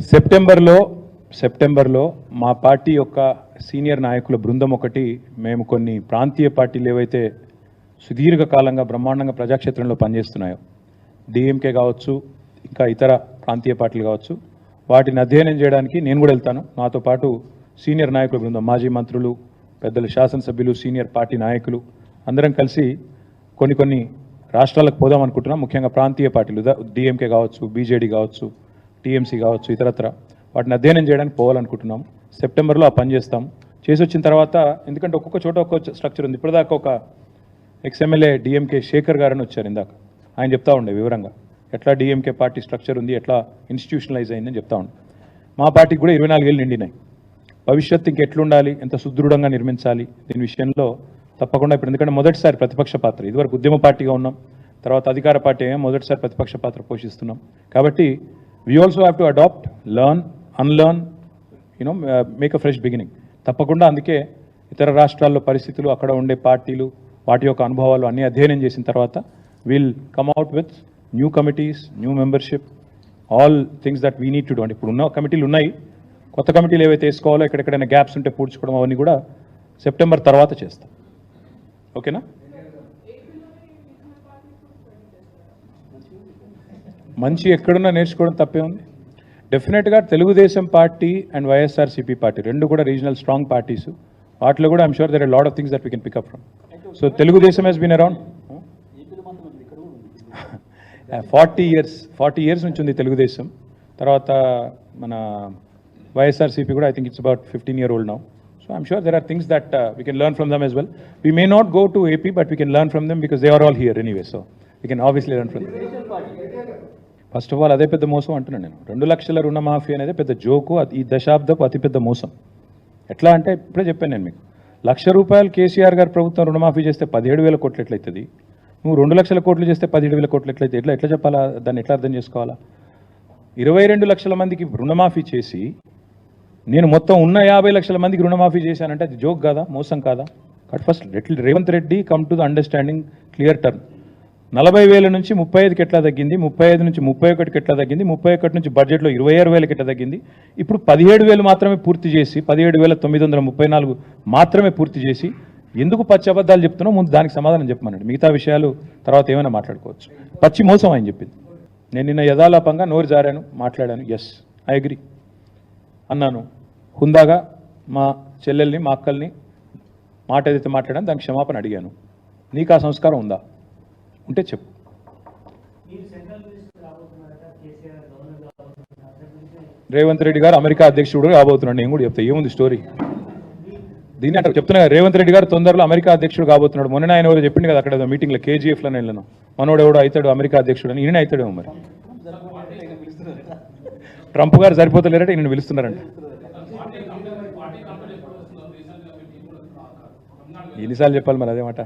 సెప్టెంబర్లో సెప్టెంబర్లో మా పార్టీ యొక్క సీనియర్ నాయకుల బృందం ఒకటి మేము కొన్ని ప్రాంతీయ పార్టీలు ఏవైతే సుదీర్ఘకాలంగా బ్రహ్మాండంగా ప్రజాక్షేత్రంలో పనిచేస్తున్నాయో డిఎంకే కావచ్చు ఇంకా ఇతర ప్రాంతీయ పార్టీలు కావచ్చు వాటిని అధ్యయనం చేయడానికి నేను కూడా వెళ్తాను. నాతో పాటు సీనియర్ నాయకుల బృందం మాజీ మంత్రులు పెద్దలు శాసనసభ్యులు సీనియర్ పార్టీ నాయకులు అందరం కలిసి కొన్ని కొన్ని రాష్ట్రాలకు పోదాం అనుకుంటున్నాం. ముఖ్యంగా ప్రాంతీయ పార్టీలు డిఎంకే కావచ్చు బీజేడీ కావచ్చు టీఎంసీ కావచ్చు ఇతరత్ర. వాటిని అధ్యయనం చేయడానికి పోవాలనుకుంటున్నాం సెప్టెంబర్లో ఆ పని చేస్తాం. చేసి వచ్చిన తర్వాత ఎందుకంటే ఒక్కొక్క చోట ఒక్కొక్క స్ట్రక్చర్ ఉంది. ఇప్పటిదాకా ఒక ఎక్స్ఎమ్మెల్యే డిఎంకే శేఖర్ గారని వచ్చారు ఇందాక. ఆయన చెప్తా ఉండే వివరంగా. ఎట్లా డిఎంకే పార్టీ స్ట్రక్చర్ ఉంది ఎట్లా ఇన్స్టిట్యూషనలైజ్ అయిందని చెప్తా ఉండే. మా పార్టీకి కూడా ఇరవై నాలుగేళ్ళు నిండినాయి. భవిష్యత్తు ఇంకెట్లుండాలి ఎంత సుదృఢంగా నిర్మించాలి దీని విషయంలో తప్పకుండా ఇప్పుడు ఎందుకంటే మొదటిసారి ప్రతిపక్ష పాత్ర ఇదివరకు ఉద్యమ పార్టీగా ఉన్నాం తర్వాత అధికార పార్టీ ఏమో మొదటిసారి ప్రతిపక్ష పాత్ర పోషిస్తున్నాం. కాబట్టి we also have to adapt learn unlearn you know make a fresh beginning తప్పకుండా అందుకే ఇతర రాష్ట్రాల్లో పరిస్థితులు అక్కడ ఉండే పార్టీలు వాటి యొక్క అనుభవాలు అన్నీ అధ్యయనం చేసిన తర్వాత will come out with new committees new membership all things that we need to do అంటే ఇప్పుడు ఉన్న కమిటీలు ఉన్నాయి. కొత్త కమిటీలు ఏవైతే వేసుకోవాలో ఎక్కడెక్కడైనా గ్యాప్స్ ఉంటే పూడ్చుకోవడం అవన్నీ కూడా సెప్టెంబర్ తర్వాత చేస్తాం. ఓకేనా? మంచి ఎక్కడున్నా నేర్చుకోవడం తప్పే ఉంది. డెఫినెట్గా Telugu Desam party and YSRCP party రెండు కూడా రీజనల్ స్ట్రాంగ్ పార్టీస్ వాటిలో కూడా I'm sure there lot of things that we can pick up from so Telugu Desam has been around forty years forty years నుంచి ఉంది తెలుగుదేశం. తర్వాత మన వైఎస్ఆర్సీపీ కూడా I think it's about fifteen year old now So I'm sure there are things things uh, we can learn from them as well. We may not go to AP, but we can learn from them because they are all here anyway. So we can obviously learn from them. First of all అదే పెద్ద మోసం అంటున్నాను నేను. రెండు లక్షల రుణమాఫీ అనేది పెద్ద జోకు అది ఈ దశాబ్దపు అతిపెద్ద మోసం. ఎట్లా అంటే ఇప్పుడే చెప్పాను నేను మీకు. లక్ష రూపాయలు కేసీఆర్ గారు ప్రభుత్వం రుణమాఫీ చేస్తే పదిహేడు వేల కోట్లు ఎట్లయితుంది? నువ్వు రెండు లక్షల కోట్లు చేస్తే పదిహేడు వేల కోట్లు ఎట్లయితే ఎట్లా ఎట్లా చెప్పాలా? దాన్ని ఎట్లా అర్థం చేసుకోవాలా? ఇరవై రెండు లక్షల మందికి రుణమాఫీ చేసి నేను మొత్తం ఉన్న యాభై లక్షల మందికి రుణమాఫీ చేశానంటే అది జోక్ కాదా? మోసం కాదా? Cut first Revanth Reddy come to the understanding clear term నలభై వేల నుంచి ముప్పై ఐదుకి ఎట్లా తగ్గింది? ముప్పై ఐదు నుంచి ముప్పై ఒకటికి ఎట్లా తగ్గింది? ముప్పై ఒకటి నుంచి బడ్జెట్లో ఇరవై ఆరు వేలకి ఎట్లా తగ్గింది? ఇప్పుడు పదిహేడు వేలు మాత్రమే పూర్తి చేసి పదిహేడు వేల తొమ్మిది వందల ముప్పై నాలుగు మాత్రమే పూర్తి చేసి ఎందుకు పచ్చి అబద్ధాలు చెప్తున్నావు? ముందు దానికి సమాధానం చెప్పమన్నాడు. మిగతా విషయాలు తర్వాత ఏమైనా మాట్లాడుకోవచ్చు. పచ్చి మోసం ఆయన చెప్పింది. నేను నిన్న యథాలాపంగా నోరు జారాను మాట్లాడాను. ఎస్ ఐ అగ్రీ అన్నాను. హుందాగా మా చెల్లెల్ని మా అక్కల్ని మాట ఏదైతే మాట్లాడాను దానికి క్షమాపణ అడిగాను. నీకు ఆ సంస్కారం ఉందా? ఉంటే చెప్పు. రేవంత్ రెడ్డి గారు అమెరికా అధ్యక్షుడు కాబోతున్నాడు. నేను కూడా చెప్తా ఏముంది స్టోరీ? దీన్ని అంటే చెప్తున్నా రేవంత్ రెడ్డి గారు తొందరలో అమెరికా అధ్యక్షుడు కాబోతున్నాడు. మొన్న ఆయన ఎవరు చెప్పింది కదా అక్కడ మీటింగ్లో కేజీఎఫ్లో వెళ్ళను. మనోడు ఎవడో అవుతాడు అమెరికా అధ్యక్షుడు అని ఈయన అవుతాడేమో మరి. ట్రంప్ గారు సరిపోతలేరంటే నేను పిలుస్తున్నారంట. ఎన్నిసార్లు చెప్పాలి మరి అదే మాట?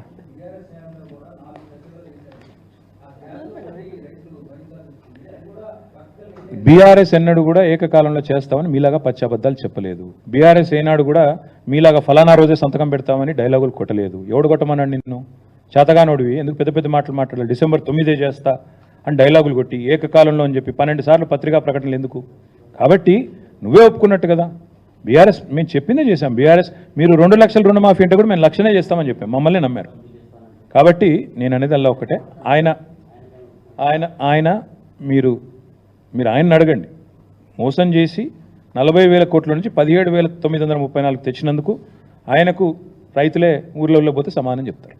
బీఆర్ఎస్ ఎన్నడు కూడా ఏకకాలంలో చేస్తామని మీలాగా పచ్చి చెప్పలేదు. బీఆర్ఎస్ ఏనాడు కూడా మీలాగా ఫలానా రోజే సంతకం పెడతామని డైలాగులు కొట్టలేదు. ఎవడు కొట్టమన్నాడు నిన్ను? చేతగానోడివి. ఎందుకు పెద్ద పెద్ద మాటలు మాట్లాడాలి డిసెంబర్ తొమ్మిదే చేస్తా. అని డైలాగులు కొట్టి ఏకకాలంలో అని చెప్పి పన్నెండు సార్లు పత్రికా ప్రకటనలు ఎందుకు? కాబట్టి నువ్వే ఒప్పుకున్నట్టు కదా. బీఆర్ఎస్ మేము చెప్పిందే చేశాం. బీఆర్ఎస్ మీరు రెండు లక్షల రుణమాఫీ అంటే కూడా మేము లక్షనే చేస్తామని చెప్పాం. మమ్మల్ని నమ్మారు. కాబట్టి నేను అనేది అలా ఒకటే ఆయన ఆయన ఆయన మీరు మీరు ఆయన్ని అడగండి. మోసం చేసి నలభై వేల కోట్ల నుంచి పదిహేడు వేల తొమ్మిది వందల ముప్పై నాలుగు తెచ్చినందుకు ఆయనకు రైతులే ఊర్లలో పోతే సమానం చెప్తారు.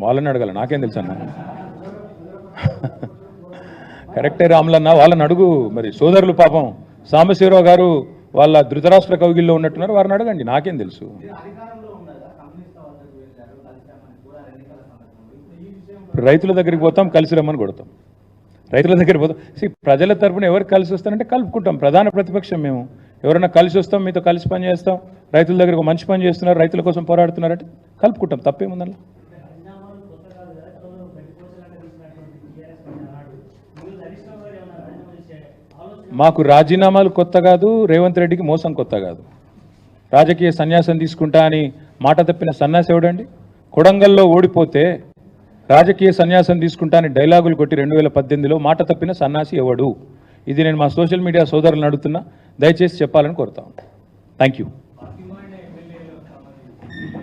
వాళ్ళని అడగాలి. నాకేం తెలుసు అన్న? కరెక్టే రాములన్న వాళ్ళని అడుగు. మరి సోదరులు పాపం సాంబశివరావు గారు వాళ్ళ ధృతరాష్ట్ర కౌగిల్లో ఉన్నట్టున్నారు. వారిని అడగండి. నాకేం తెలుసు. ఇప్పుడు రైతుల దగ్గరికి పోతాం కలిసి రమ్మని కొడతాం. రైతుల దగ్గరికి పోతాం. ప్రజల తరపున ఎవరు కలిసి వస్తారంటే కలుపుకుంటాం. ప్రధాన ప్రతిపక్షం మేము. ఎవరైనా కలిసి వస్తాం మీతో కలిసి పని చేస్తాం. రైతుల దగ్గర ఒక మంచి పని చేస్తున్నారు రైతుల కోసం పోరాడుతున్నారంటే కలుపుకుంటాం. తప్పేముందల్లా మాకు రాజీనామాలు కొత్త కాదు రేవంత్ రెడ్డికి మోసం కొత్త కాదు. రాజకీయ సన్యాసం తీసుకుంటా అని మాట తప్పిన సన్యాసి ఎవడండి? కొడంగల్లో ఓడిపోతే రాజకీయ సన్యాసం తీసుకుంటా అని డైలాగులు కొట్టి రెండు వేల పద్దెనిమిదిలో మాట తప్పిన సన్యాసి ఎవడు? ఇది నేను మా సోషల్ మీడియా సోదరులను అడుగుతున్నా దయచేసి చెప్పాలని కోరుతాను థ్యాంక్ యూ